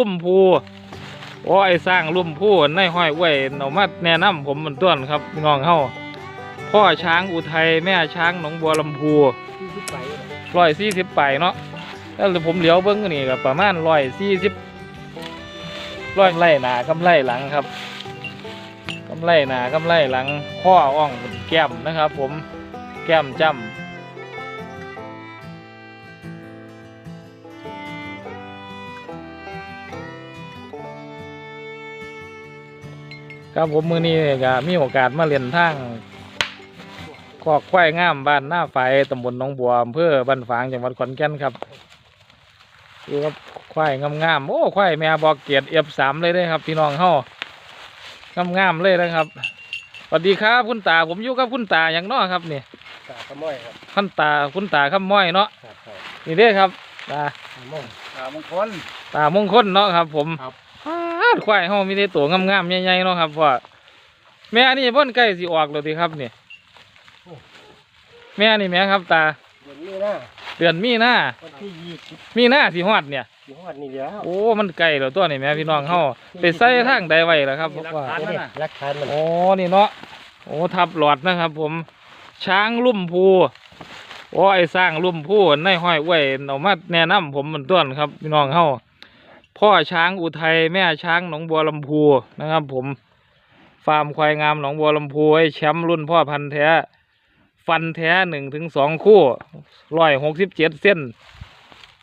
ลุ่มพูโอ้ไอ้สร้างลุ่มพูในห้อยไว้เอามาแนะนำผมมันต้วนครับน้องเฮาพ่อช้างอุทัยแม่ช้างหนองบัวลำพูร้อยสี่สิบไปเนาะแล้วผมเหลียวเบิ้งนี่ก็ประมาณร้อยสี่สิบร้อยไล่หนากำไล่หลังครับกำไล่หนากำไล่หลังข้ออ่องแก้มนะครับ ผมแก้มจ้ำ ครับผมมือนี้ก็มีโอกาสมาเรียนทางคอกควายงามบ้านหน้าไฟตำบลหนองบัวอำเภอบ้านฝางจังหวัดขอนแก่นครับดูครับควายงามๆโอ้ควายแม่บอกเกียรติเอฟสามเลยเด้อครับ พี่น้องเฮางามๆเลยนะครับสวัสดีครับคุณตาผมอยู่กับคุณตาอย่างเน้อครับนี่ตาขม้อยครับคุณตาคุณตาข้ามม้อยเนาะครับครับนี่เด้อครับตาขม้อยตามงคลตามงคลเนาะครับ ผม ครับอ้าวควายเฮามีแต่ตัวงามๆใหญ่ๆเนาะครับพ่อแม่นี่พ่นใกล้สิออกแล้วทีครับนี่แม่นี่แม่ครับตาเดือนนี้นะเดือนมีหน้าวันที่ยี่สิบมีหน้าสิฮอดเนี่ยสี่ฮอดนี่แล้วโอ้ มันไกลแล้วตัวนี่แม่พี่น้องเฮาไปใส่ทางใดไว้ล่ะครับว่าเดี๋ยวนี่รักฐานมันโอ้นี่เนาะโอ้ทับหลอดนะครับ ผม ช้างลุ่มพูโอ้ไอ้สร้างลุ่มพูในห้อยไว้เอามาแนะนำผมมันต้วนครับ พี่น้องเฮา พ่อช้างอุทัยแม่ช้างหนองบัวลำพูนะครับ ผม ฟาร์มควายงามหนองบัวลำพูไอ้แชมป์รุ่นพ่อพันธุ์แท้ ฟันแท้หนึ่งถึงสองคู่ร้อยหกสิบเจ็ดเส้น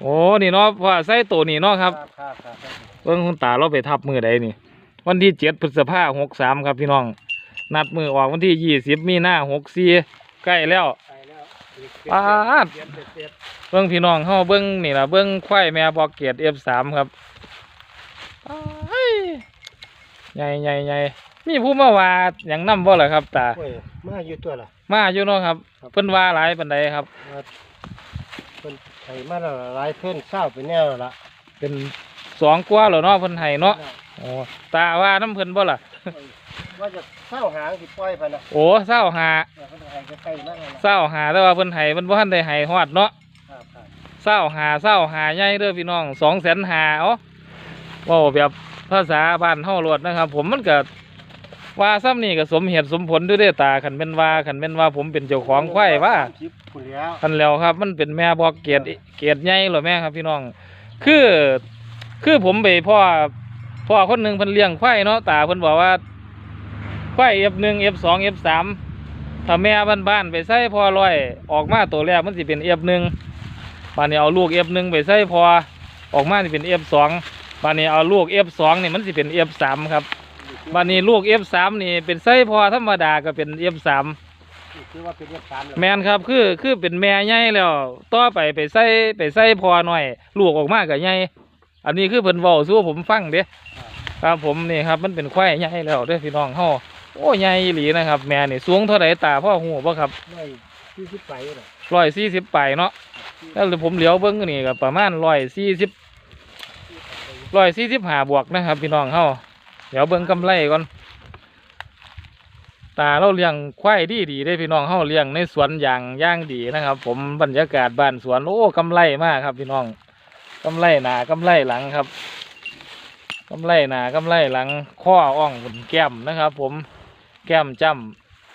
โอ้นี่เนาะพ่อใส่ตัวนี่เนาะครับครับครับครับเบิ่งคุณตาเราไปทับมือใดนี่ วันที่เจ็ดพฤษภาหกสามครับพี่น้อง นัดมือออกวันที่ยี่สิบมีหน้าหกสี่ใกล้แล้วไปแล้วปาดเดือนเจ็ดเบิ่งพี่น้องเฮาเบิ่งนี่ล่ะเบิ่งควายแม่บอกเกียรเอฟสามครับอ้ายใหญ่ใหญ่ใหญ่มีผู้มาว่าอย่างนำบ่ล่ะครับตาโอ้ยมาอยู่ตัวละมาอยู่เนาะครับครับ เพิ่นว่าหลายปานใดครับว่าเป็นไถมาแล้วหลายเพื่อนเศร้าไปแนวแล้วละเป็นสองกว่าแล้วเนาะเพิ่นให้เนาะโอ้ตาว่าน้ำเพิ่นบ่ล่ะ ว่าจะเศร้าหางสิปล่อยไปนะโอ้เศร้าหาเออเพิ่นให้ใกล้ๆมากเลยนะเศร้าหาแต่ว่าเพิ่นให้เพิ่นบ่ทันได้ให้ฮอดเนาะครับครับเศร้าหาเศร้าหาใหญ่เด้อพี่น้องสองแสนหาเอ้าเว้าแบบภาษาบ้านเฮาโลดนะครับ ผมมันก็ว่าซ้ำนี่ก็สมเหตุสมผลด้วยเด้อตาคันเป็นว่าคันเป็นว่าผมเป็นเจ้าของควายว่าชิปคุณแล้วคันแล้วครับมันเป็นแม่บอกเกียรติเกียรติใหญ่เหรอแม่ครับพี่น้อง คือคือผมไปพ่อพ่อคนหนึ่งเพิ่นเลี้ยงควายเนาะตาเพิ่นบอกว่า ควายเอฟหนึ่งเอฟสองเอฟสามถ้าแม่บ้านๆไปใส่พอร้อยออกมาตัวแรกมันสิเป็นเอฟหนึ่งบานนี้เอาลูกเอฟหนึ่งไปใส่พอออกมาสิเป็นเอฟสองบานนี้เอาลูกเอฟสองนี่มันสิเป็นเอฟสามครับบานนี้ลูกเอฟสามนี่เป็นไส้พอธรรมดาก็เป็นเอฟสามคือว่าเป็นเรียกสามแล้วแมนครับคือคือเป็นแม่ใหญ่แล้วต่อไปไปใส่ไปใส่พอหน่อย ลูกออกมาก็ใหญ่อันนี้คือเพิ่นเว้าสู้ผมฟังเด้ครับผมนี่ครับมันเป็นควายใหญ่แล้วเด้อพี่น้องเฮา โอ้ใหญ่อีหลีนะครับ แม่นี่สูงเท่าไหร่ตาพ่อหูบ่ครับไม่ที่สิบไปเลยร้อยสี่สิบปลายเนาะแล้วผมเหลียวเบิ้งนี่ก็ประมาณร้อยสี่สิบร้อยสี่สิบห้าบวกนะครับ พี่น้องเฮาเดี๋ยวเบิ้งกำไรก่อนตาเราเลี้ยงควายดีดีๆได้พี่น้องเฮาเลี้ยงในสวนอย่างย่างดีนะครับ ผมบรรยากาศบ้านสวนโอ้กำไรมากครับ พี่น้องกำไรหนากำไรหลังครับกำไรหนากำไรหลังข้ออ่องบนแก้มนะครับ ผม แก้มจ้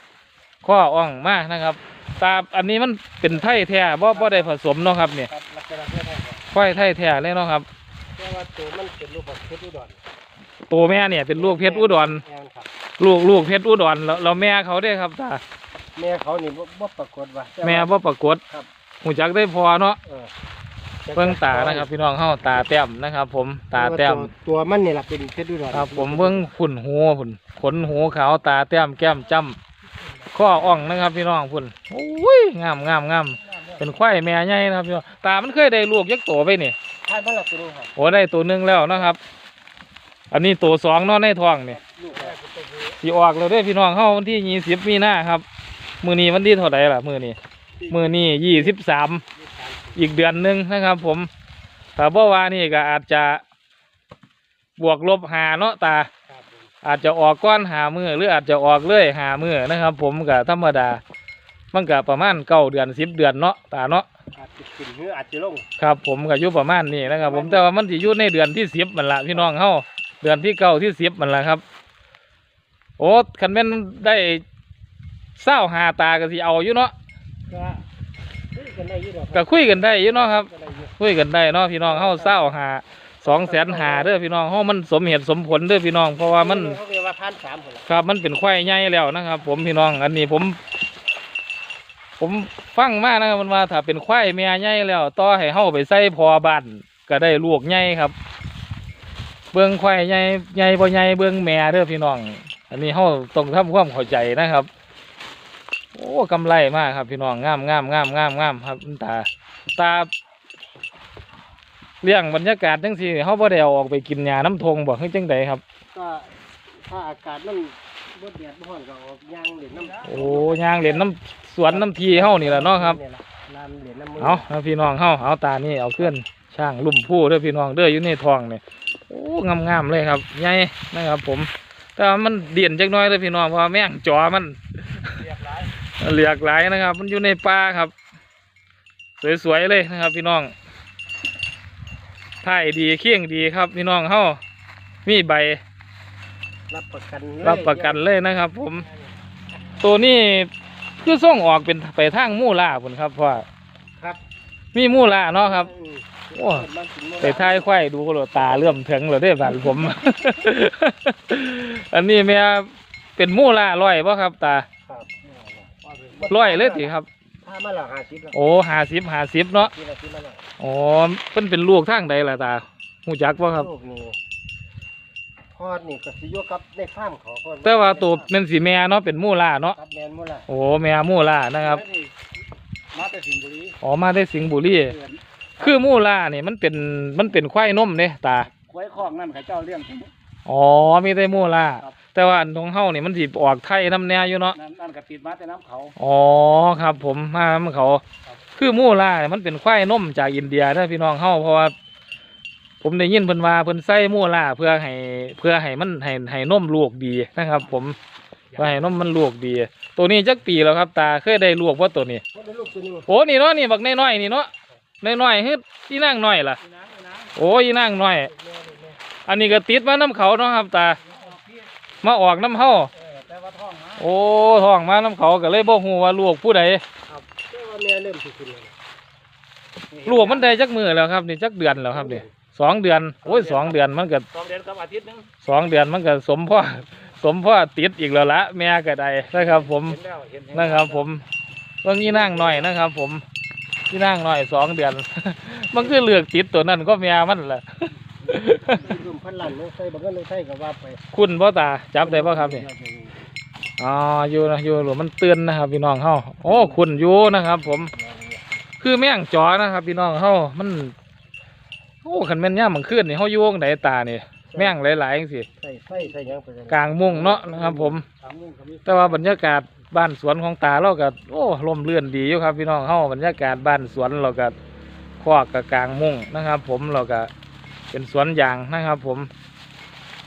ำข้ออ่องมากนะครับ ตาอันนี้มันเป็นไทยแท้บ่บ่ได้ผสมเนาะครับเนี่ยครับลักษณะเพื่อไทยครับควายไทยแท้เลยเนาะครับ แต่ว่าตัวมันเป็นรูปแบบเพชรอุดรตัวแม่เนี่ยเป็นลูกเพชรอุดร แม่นครับ ลูกลูกเพชรอุดรแล้วแล้วแม่เขาได้ครับตาแม่เขานี่บ่บ่ปรากฏว่าต่ว่า แม่บ่ปรากฏครับ หูจักได้พอเนาะเออ เบิ่งตานะครับ พี่น้องเฮาตาแต้มนะครับ ผมตาแต้มตัวตัวมันนี่แหละเป็นเพชรอุดรครับ ผมเบิ่งขุ่นหูพุ่นขนหูขาวตาแต้มแก้มจ้ำข้ออ่องนะครับ พี่น้องพุ่นโอ้ยงามงามงามเป็นควายแม่ใหญ่นะครับพี่น้องตามันเคยได้ลูกยักษ์โตไปนี่ทายบ้านเราตัวนึงครับโอ้ได้ตัวหนึงแล้วนะครับ อันนี้ตัวสองเนาะในท้องนี่ลูกแรกเป็นตัวผู้สีออกแล้วเด้อพี่น้องเฮาวันที่ยี่สิบมีนาครับ มือนี้วันที่เท่าไหร่ล่ะมือนี้มือนี้ยี่สิบสาม อีกเดือนหนึ่งนะครับ ผมแต่บ่ว่านี่ก็อาจจะบวกลบหาเนาะตาครับผมอาจจะออกก้อนหามือหรืออาจจะออกเลื่อยหามือนะครับ ผมก็ธรรมดา มันก็ประมาณเก้าเดือนสิบเดือนเนาะตาเนาะอาจขึ้นเหืออาจจะลงครับผมก็อยู่ประมาณนี้นะครับ ผมแต่ว่ามันสิอยู่ในเดือนที่สิบมันละพี่น้องเฮาเดือนที่เก้าที่สิบมันละครับ โอ้คันแม่นได้เศร้าหาตาก็สิเอาอยู่เนาะ ก็คุย กันได้อยี่หรอกก็คุยกันได้อยู่เนาะครับ ก็ได้อยู่คุยกันได้เนาะพี่น้องเฮาเศร้าหาสองแสนหาเด้อพี่น้องเฮามันสมเหตุสมผลเด้อพี่น้องเพราะว่ามันเขาเรียกว่าพันสามคนละครับมันเป็นควายใหญ่แล้วนะครับ ผมพี่น้องอันนี้ผม ผมฟังมานะครับมันว่าถ้าเป็นควายแม่ใหญ่แล้วต่อให้เฮาไปใส่พอบ้านก็ได้ลูกใหญ่ครับ เบิ่งควายใหญ่ใหญ่บ่ใหญ่เบิ่งแม่เด้อพี่น้อง อันนี้เฮาต้องทำความเข้าใจนะครับ โอ้กำไรมากครับพี่น้องงามงามงามงามงามครับคุณตาตาเลี้ยงบรรยากาศจังซี่เฮาบ่ได้เอาออกไปกินหญ้าน้ำทงบ่คือจังใดครับ ก็ถ้าอากาศมันบ่แดดบ่ร้อนก็ออกยางเหรียญน้ำโอ้ยางเหรียญน้ำสวนน้ำทีเฮานี่แหละเนาะครับนี่ล่ะน้ำเหรียญน้ำมือเอาเอาพี่น้องเฮาเอาตานี่เอาเคลื่อนช่างลุ่มผู้เด้อพี่น้องเด้ออยู่ในทองนี่โอ้งามๆเลยครับใหญ่นะครับผม แต่ว่ามันเด่นจักหน้อยเด้อพี่น้องเพราะว่าแม่งจอมันเรียบร้อย เหลือกหลายนะครับ มันอยู่ในป่าครับ สวยๆเลยนะครับ พี่น้องถ่ายดีเคียงดีครับ พี่น้องเฮามีใบ รับประกันเลยรับประกันเลยนะครับ ผม ตัวนี้คือส่งออกเป็นไปทางมู่ล่าพุ่นครับเพราะว่าครับมีมู่ล่าเนาะครับอืมโอ้มันกินมื้อไปท้ายควายดูก็โลตาเลื่อมถึงเลยได้บ้านผม อันนี้แม่เป็นมู่ล่าร้อยป่ะครับตาค รับร้อยเลยสิครับ ถ้ามาละห้าสิบแล้วโอ้หาสิบหาสิบเนาะทีละสิบมาละอ๋อเพิ่นเป็นลูกทางใดล่ะตาหูจักป่ะครับลูกนี่พอดนี่ก็สิอยู่กับในฟาร์มเขาก่อนแต่ว่าตัวเป็นสีแม่เนาะเป็นมู่ล่าเนาะครับแมนหมดละโอ้แม่มู่ล่านะครับมาแต่สิงห์บุรีอ๋อมาได้สิงห์บุรีคือมู่ล่านี่มันเป็นมันเป็นควายนมเนี่ยตาไว้คอกนั่นเขาเจ้าเลี้ยงทั้งหมดอ๋อมีแต่มู่ล่าครับ แต่ว่าอันของเฮานี่มันสิออกไทยน้ำแน่อยู่เนาะนั่นนั่นก็ติดมาแต่น้ำเขาอ๋อครับ ผมมามันเขา คือมู่ล่าเนี่ยมันเป็นควายนมจากอินเดียนะพี่น้องเฮาเพราะว่าผมได้ยินเพิ่นว่าเพิ่นใส่มู่ล่าเพื่อให้เพื่อให้มันให้ให้นมลูกดีนะครับ ผมเพื่อให้นมมันลูกดี ตัวนี้จักปีแล้วครับ ตาเคยได้ลูกว่าตัวนี้ว่าได้ลูกตัวนี้โอ้นี่เนาะนี่บักน้อยๆนี่เนาะน้อยๆเฮ็ดอีนางน้อยล่ะนี่นะนี่นะโอ้อีนางน้อยแม่นี่แม่อันนี้ก็ติดมาน้ำเขาเนาะครับตา มาออกน้ำเฮาเออแต่ว่าท้องมาโอ้ท้องมาน้ำเขาก็เลยบ่ฮู้ว่าลูกผู้ใดครับแต่ว่าแม่เริ่มสิขึ้นแล้วนะลูกมันได้จักมือแล้วครับนี่จักเดือนแล้วครับนี่สองเดือนโอ้ยสองเดือนมันก็สองเดือนกับอาทิตย์หนึงสองเดือนมันก็สมพ่อสมพ่อติดอีกแล้วละแม่ก็ได้นะครับ ผมเห็นแล้วเห็นเห็นะครับผมเบิ่งอีนางหน่อยนะครับ ผมอีนางหน่อยสองเดือน มันคือเลือกติดตัวนั้นก็แม่มันแหละ รุ่มพันล้านเมืองไทยบางเงินเมืองไทยก็ว่าไปคุณพ่อตาจับได้ป่ะครับนี่อ๋ออยู่นะอยู่หรือมันเตือนนะครับ พี่น้องเฮาโอ้คุณอยู่นะครับ ผม คือแม่งจอนะครับ พี่น้องเฮามันโอ้ขันแม่นย่ามมันขึ้นนี่เฮาอยู่วงไหนตานี่แม่งหลายๆจังสิใส่ไฟใส่หยังไปกลางมุ้งเนาะนะครับ ผมกลางมุ้งก็มีแต่ว่าบรรยากาศบ้านสวนของตาเราก็โอ้ลมเลื่อนดีอยู่ครับ พี่น้องเฮาบรรยากาศบ้านสวนเราก็คอกกับกลางมุ้งนะครับ ผมเราก็ เป็นสวนยางนะครับ ผม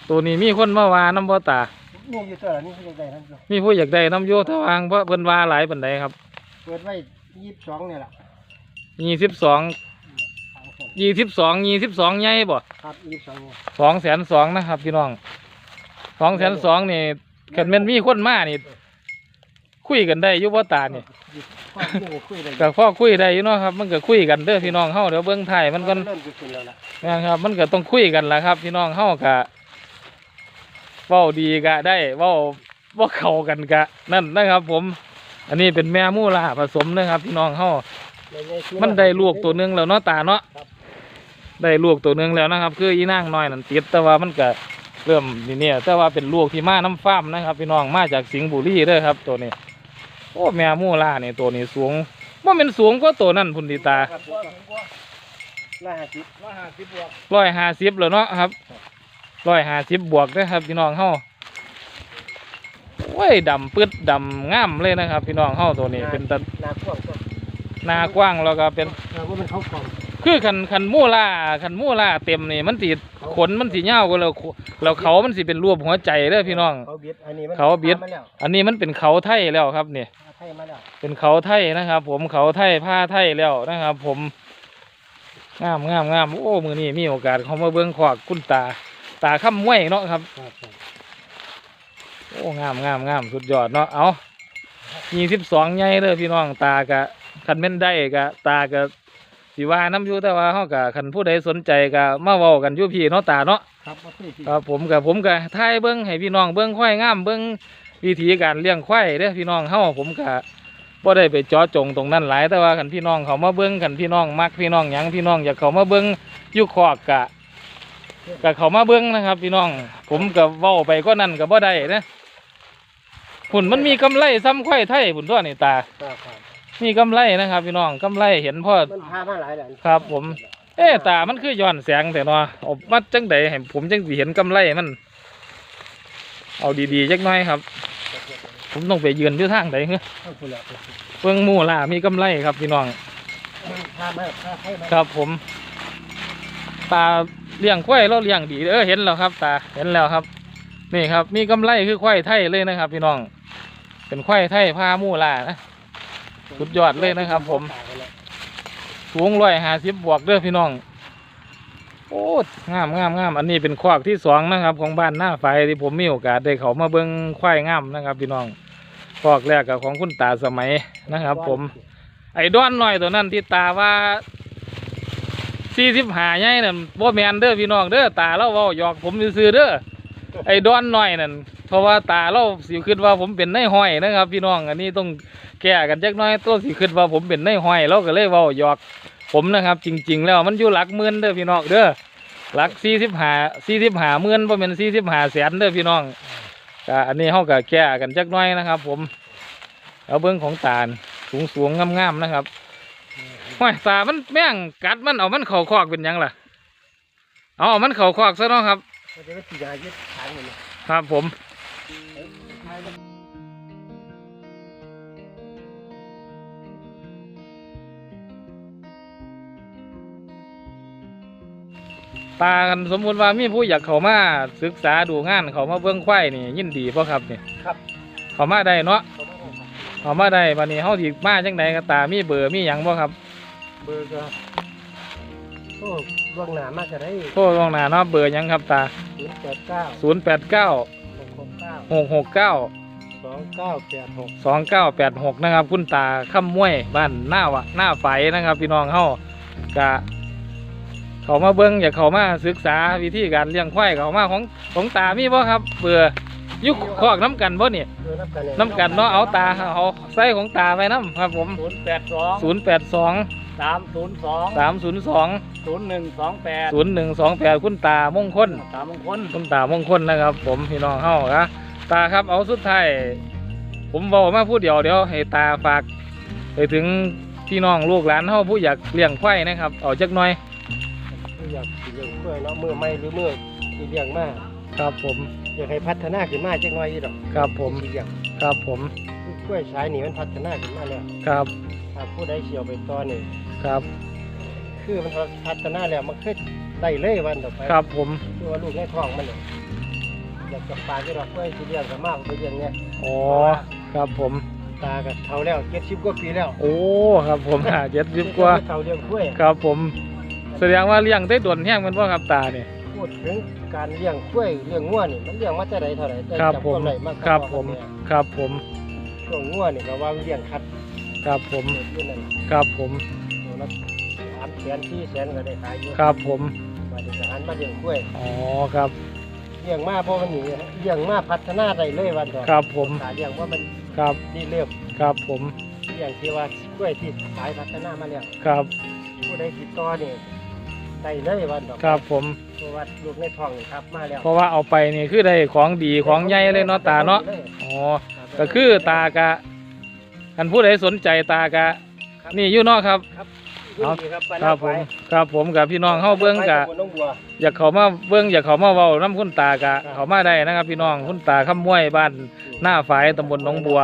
ตัวนี้มีคนมาว่าน้ำบ่ตานี่อยู่ตัวละนี่เขาจะได้นั่นอยู่มีผู้อยากได้น้ำโยทวางเพราะเพิ่นว่าหลายปันใดครับเปิดไว้ยี่สิบสองเนี่ยแหละยี่สิบสองสามคนยี่สิบสองยี่สิบสองใหญ่บ่ครับยี่สิบสองเนี่ยสองแสนสองนะครับ พี่น้องสองแสนสองนี่ขันแม่นมีคนมานี่ คุยกันได้อยุบ่ตานี่พ่อหมู่คุยได้กับพ่อคุยได้อยู่เนาะครับ มันก็คุยกันเด้อพี่น้องเฮาเดี๋ยวเบิ่งไทายมันก็ เริ่มจะขึ้นแล้วล่ะนะครับมันก็ต้องคุยกันแหละครับ พี่น้องเฮากะเว้าดีกะได้เว้าบ่เข้ากันกะ นั่นนะครับ ผม อันนี้เป็นแม่มูลาผสมนะครับ พี่น้องเฮามันได้ลูกตัวหนึงแล้วเนาะตาเนาะครับได้ลูกตัวหนึงแล้วนะครับ คืออีนางน้อยนั่นติดแต่ว่ามันก็เริ่มนี่เนี่ยแต่ว่าเป็นลูกที่มาน้ำฟ้าร์มนะครับ พี่น้องมาจากสิงห์บุรีเด้อครับ ตัวนี้ โอ้แม่มูล่านี่ตัวนี้สูงว่าเป็นสูงกว่าตัวนั่นพุ่นดีตาครับร้อยห้าสิบร้อยห้าสิบบวกร้อยห้าสิบแล้วเนาะครับร้อยห้าสิบบวกเด้อครับ พี่น้องเฮาโอ้ยดำปืดดำงามเลยนะครับ พี่น้องเฮาตัวนี้เป็นตะนากว้างก็หนากว้างแล้วก็เป็นเออว่ามันเขากล่อง คือคันคันมู่ล่าคันมู่ล่าเต็มนี่มันสิขนมันสิยาวกว่าแล้วแล้วเขามันสิเป็นรูปหัวใจเด้อพี่น้อง เขาเบียดอันนี้มันเขาเบียดตมมาแล้วอันนี้มันเป็นเขาไทยแล้วครับนี่ตไทยมาแล้วเป็นเขาไทยนะครับ ผมเขาไทยผ้าไทยแล้วนะครับ ผมงามงามงามโอ้มือนี้มีโอกาสเขามาเบิ้งขวากคุณตา ตาข้ามมวยเนาะครับ ครับผมโอ้งามงามงามสุดยอดเนาะเอามีสิบสองใหญ่เลยพี่น้องตากะคันแม่นได้กะตากะ สิว่าน้ำอยู่แต่ว่าเฮากะคันผู้ใดสนใจกะมาเว้ากันอยู่พี่เนาะตาเนาะครับบ่เคยสิครับผมกับผมกับถ่ายเบิ้งให้พี่น้องเบิ้งควายงามเบิ้งวิธีการเลี้ยงควายเด้อพี่น้องเฮาผมกะบ่ได้ไปเจาะจงตรงนั้นหลายแต่ว่าคันพี่น้องเขามาเบิ้งคันพี่น้องมักพี่น้องหยังพี่น้องอยากเขามาเบิ้งอยู่คอกกะกะเขามาเบิ้งนะครับ พี่น้อง ผมกับเว้าไปก็นั่นก็บ่ได้นะหุ่นมันมีกำไรซ้ำควายไทยหุ่นตัวนี่ตา ครับครับ มีกำไรนะครับ พี่น้องกำไรเห็นพ่อมันพามาหลายแล้วครับ ผม เอ๊ะตามันคือย้อนแสงแต่เนาะเอามาจังใดให้ผมจังสิเห็นกำไรมัน เอาดีๆจักหน่อยครับ ผมต้องไปยืนอยู่ทางใดเฮ้ยเอาพุ่นละเบิ่งหมู่ล่ามีกำไรครับพี่น้องพามาพาไทยมาครับผม ตาเลี้ยงควายเราเลี้ยงดีเออเห็นแล้วครับ ตาเห็นแล้วครับ นี่ครับ มีกำไรคือควายไทยเลยนะครับ พี่น้อง เป็นควายไทยพาหมู่ล่านะ สุดยอดเลยนะครับ ผมสูงร้อยห้าสิบบวกเด้อพี่น้องโอ้งามงามงามอันนี้เป็นควากที่สองนะครับ ของบ้านหน้าไฟที่ผมมีโอกาสได้เขามาเบิ้งควายงามนะครับ พี่น้องควากแรกกับของคุณตาสมัยนะครับ ผม ไอ้ด้อนหน่อยตัวนั้นที่ตาว่าสี่สิบหาใหญ่นั่นโบแมนเด้อพี่น้องเด้อตาเราเว้าหยอกผมซื้อๆเด้อไอ้ด้อนหน่อยนั่น เพราะว่าตาเราสิคิดว่าผมเป็นนายห้อยนะครับ พี่น้องอันนี้ต้องแก้กันจักหน้อยตัวสิคิดว่าผมเป็นนายห้อยเราก็เลยเว้าหยอกผมนะครับ จริง ๆ แล้วมันอยู่หลักหมื่นเด้อพี่น้องเด้อหลักสี่สิบหาสี่สิบหาหมื่นบ่เป็นสี่สิบหาแสนเด้อพี่น้องก็อันนี้เฮาก็แก้กันจักหน้อยนะครับ ผมเอาเบิ้งของตาลสูงสูงๆงามๆนะครับห้อยตามันแม่งกัดมันเอามันเข่าคอกเป็นหยังล่ะเอาเอามันเข่าคอกซะเนาะครับเดี๋ยวสิยายึดทางนี่นะครับผม ตากันสมมุติว่ามีผู้อยากเข้ามาศึกษาดูงานเขามาเบิ่งควายนี่ยินดีป่ะครับเนี่ยครับ เขามาได้เนาะเขามาได้ครับเขามาได้วันนี้เฮาสิมาจังไดก็ตามีเบอร์มีหยังบ่ครับ เบอร์ก็โอ้ล่วงหน้ามากจะได้โทรลงหน้าเนาะเบอร์หยังครับตาศูนย์แปดเก้า089 หกหกเก้า669สองเก้าแปดหกสองเก้าแปดหกนะครับ คุณตาข้ามมวยบ้านหน้าวะหน้าไฟนะครับ พี่น้องเฮากะเขามาเบิ้งอยากเขามาศึกษาวิธีการเลี้ยงควายเขามาของของตามีบ่ครับเบื่อยุคคอกน้ำกันบ่เนี่ยเออน้ำกันยน้ำกันเนาะเอาตาเอาใส่ของตาไว้น้ำครับผมศูนย์แปดสองศูนย์แปดสองสามศูนย์สองสามศูนย์สองศูนย์หนึ่งสองแปดศูนย์หนึ่งสองแปดคุณตามงคลสามมงคลคุณตามงคลนะครับ ผมพี่น้องเฮาครับ ตาครับเอาสุดท้ายผมบอกมาพูดเดียวเดี๋ยวให้ตาฝากไปถึงพี่น้องลูกหลานเฮาผู้อยากเลี้ยงควายนะครับเอาจักหน่อยอยากสิเลี้ยงกล้วยเนาะมือไม่หรือมือที่เลี้ยงมากครับผมอยากให้พัฒนาขึ้นมาจักหน่อยอีดอกครับผมที่เลี้ยงครับผมคือกล้วยสายนี่มันพัฒนาขึ้นมาแล้วครับถ้าผู้ใดเสียวไปตอนนี่ครับ คือมันพัฒนาแล้วมันคือได้เลยวันต่อไปครับผมคือว่าลูกในท้องมันเนี่ย อยากจะปลาที่เรากล้วยที่เลี้ยงกับมากไปเลี้ยงเนี่ยอ๋อครับผม ตากับเท่าแล้วเจ็ดสิบกว่าปีแล้ว โอ้ครับผมหาเจ็ดสิบกว่าเท่าเลี้ยงกล้วยครับผม แสดงว่าเลี้ยงได้ด่วนแห้งแมันว่าครับตาเนี่ยพูดถึงการเลี้ยงกล้วยเลี้ยงงัวนี่มันเลี้ยงมาแต่ใดเท่าไหร่ได้ครับจับผมความไหนมากครับผมครับผมช่วงงัวนี่ก็ว่าเลี้ยงคัดครับผมเกิดอยู่นั่นครับผมตัวละสามแสนสี่แสนก็ได้ขายอยู่ครับผมมาถึงหันมาเลี้ยงกล้วยอ๋อครับเลี้ยงมาเพราะมันหนีเลี้ยงมาพัฒนาได้เลยวันต่อครับผมขาเลี้ยงว่ามันครับดีเริ่มครับผมเลี้ยงที่ว่ากล้วยที่สายพัฒนามาเลี้ยงครับผู้ใดติดต่อนี่ได้เลยวันดอกครับผมเพราะว่าลูกในท้องนี่ครับมาแล้วเพราะว่าเอาไปนี่คือได้ของดีของใหญ่เลยเนาะตาเนาะอ๋อก็คือตากะคันผู้ใดสนใจตากะนี่อยู่เนาะครับครับ เอาดีครับไปครับผมครับผมกับพี่น้องเฮาเบิ่งกะไปตำบลหนองบัวอยากเขามาเบิ่งอยากเขามาเว้าน้ำคุณตากะครับเขามาได้นะครับ พี่น้องคุณตาข้ามมวยบ้านหน้าฝายตำบลหนองบัว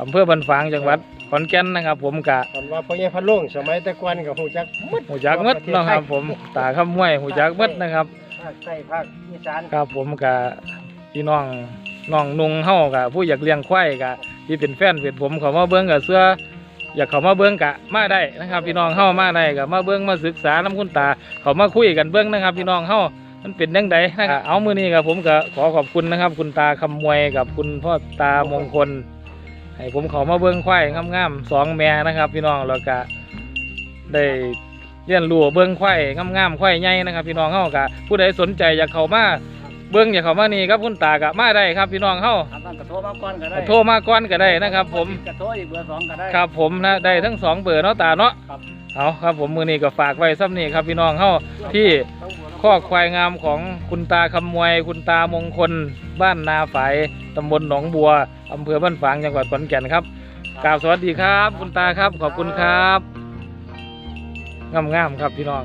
อำเภอบันฝางจังหวัดขอนแก่นนะครับ ผมกะตอนว่าพ่อใหญ่พันโลงสมัยแต่ก่อนกับหูจักหมดหูจักหมดเนาะครับ ผมตาข้ามมวยหูจักหมดนะครับภาคใต้ภาคอีสานครับผมกะพี่น้องน้องนุงเฮากะผู้อยากเลี้ยงควายกะที่เป็นแฟนเพจผมเขามาเบิ้งกับเสื้อ อยากเขามาเบิ้งกะมาได้นะครับ พี่น้องเข้ามาได้กับมาเบิ้งมาศึกษาน้ำคุณตา เขามาคุยกันเบิ้งนะครับ พี่น้องเข้ามันเป็นยังไงนะครับเอามือนี้กับผมก็ขอขอบคุณนะครับ คุณตาคำมวยกับคุณพ่อตามงคลให้ผมเขามาเบิ้งควายงามๆสองแม่นะครับ พี่น้องแล้วก็ได้เรียนรู้เบิ้งควายงามๆควายใหญ่นะครับ พี่น้องเฮากะผู้ใดสนใจอยากเขามา เบิ้งอยากเข้ามานี่ครับคุณตากะมาได้ครับพี่น้องเฮาทำตั้งกระโทรมาก่อนก็ได้โทรมาก่อนก็ได้นะครับ ผมกระโทรอีกเบอร์สองก็ได้ครับผมนะได้ทั้งสองเบอร์เนาะตาเนาะครับเอาครับผมมือนี้ก็ฝากไว้ซ้ำนี่ครับพี่น้องเฮาที่ข้อควายงามของคุณตาคำมวย คุณตามงคล บ้านนาฝายตำบลหนองบัวอำเภอบ้านฝางจังหวัดขอนแก่นครับกราบสวัสดีครับ คุณตาครับขอบคุณครับงามๆครับพี่น้อง